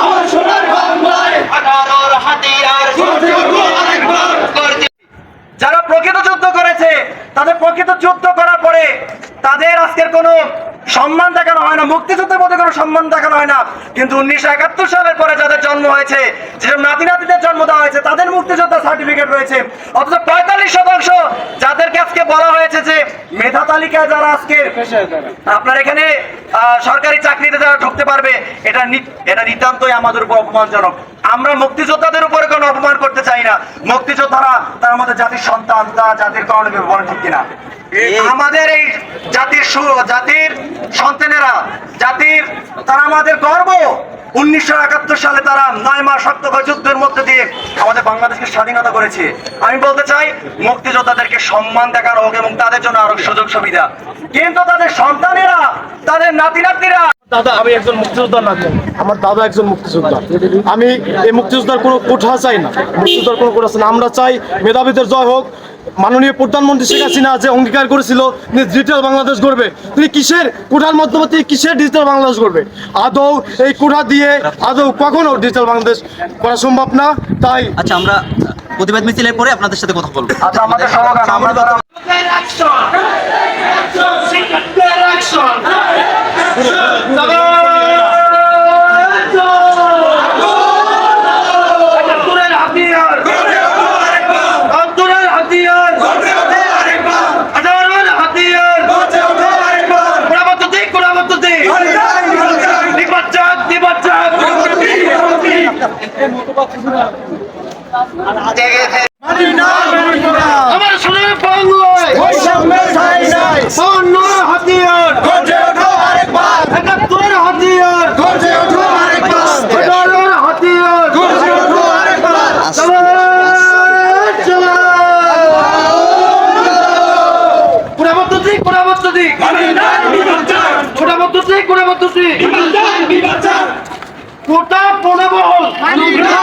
আমার সোনার বাংলায় যারা প্রকৃত যুদ্ধ করেছে তাদের প্রকৃত যুদ্ধ করার পরে তাদের আজকের কোনো সম্মান দেখানো হয় না মুক্তিযুদ্ধের মধ্যে কোনো সম্মান দেখানো হয় না। কিন্তু উনিশশো একাত্তর সালের পরে যাদের জন্ম হয়েছে যেসব নাতি নাতিদের জন্ম দেওয়া হয়েছে তাদের মুক্তিযোদ্ধা সার্টিফিকেট রয়েছে। অথচ পঁয়তাল্লিশ শতাংশ যাদেরকে আজকে বলা হয়েছে যে মেধা তালিকায় যারা আজকে আপনার এখানে সরকারি চাকরিতে যারা ঢুকতে পারবে এটা এটা নিতান্তই আমাদের উপর অপমানজনক। আমরা মুক্তিযোদ্ধাদের উপরে কোনো অপমান করতে চাই না। মুক্তিযোদ্ধারা তারা আমাদের জাতির সন্তান তা জাতির কারণে বলেন ঠিক কিনা। আমাদের এই জাতির জাতির সন্তানেরা জাতির তারা আমাদের গর্ব। উনিশশো একাত্তর সালে তারা নয় মাস রক্তক্ষয় যুদ্ধের মধ্যে দিয়ে আমাদের বাংলাদেশকে স্বাধীনতা করেছে। আমি বলতে চাই, মুক্তিযোদ্ধাদেরকে সম্মান দেখার হোক এবং তাদের জন্য আরও সুযোগ সুবিধা। কিন্তু তাদের সন্তানেরা, তাদের নাতি নাতনিরা দাদা, আমি একজন মুক্তিযোদ্ধার নাতি। আমার দাদা একজন মুক্তিযোদ্ধা। আমি এই মুক্তিযোদ্ধার কোনো কোঠা চাই না। মুক্তিযোদ্ধার কোনো কোঠা চাই না। আমরা চাই মেধাবীদের জয় হোক। মাননীয় প্রধানমন্ত্রী শেখ হাসিনা যে অঙ্গীকার করেছিল তিনি ডিজিটাল বাংলাদেশ গড়বে। তিনি কিসের কোঠার মাধ্যমে তিনি কিসের ডিজিটাল বাংলাদেশ গড়বে? আদৌ এই কোঠা দিয়ে আদৌ কখনো ডিজিটাল বাংলাদেশ করা সম্ভব না। তাই আচ্ছা আমরা প্রতিবাদ মিছিলের পরে আপনাদের সাথে কথা বলব। আচ্ছা আমাদের আমরা আমার সোনার বাংলায় অন্যর হাতিয়ার একাত্তরের হাতিয়ার আঠারোর হাতিয়ার কুড়াবদ্ধতি কুড়াবদ্ধতি কুড়াবদ্ধতি কুড়াবদ্ধতি কোটা Não, não.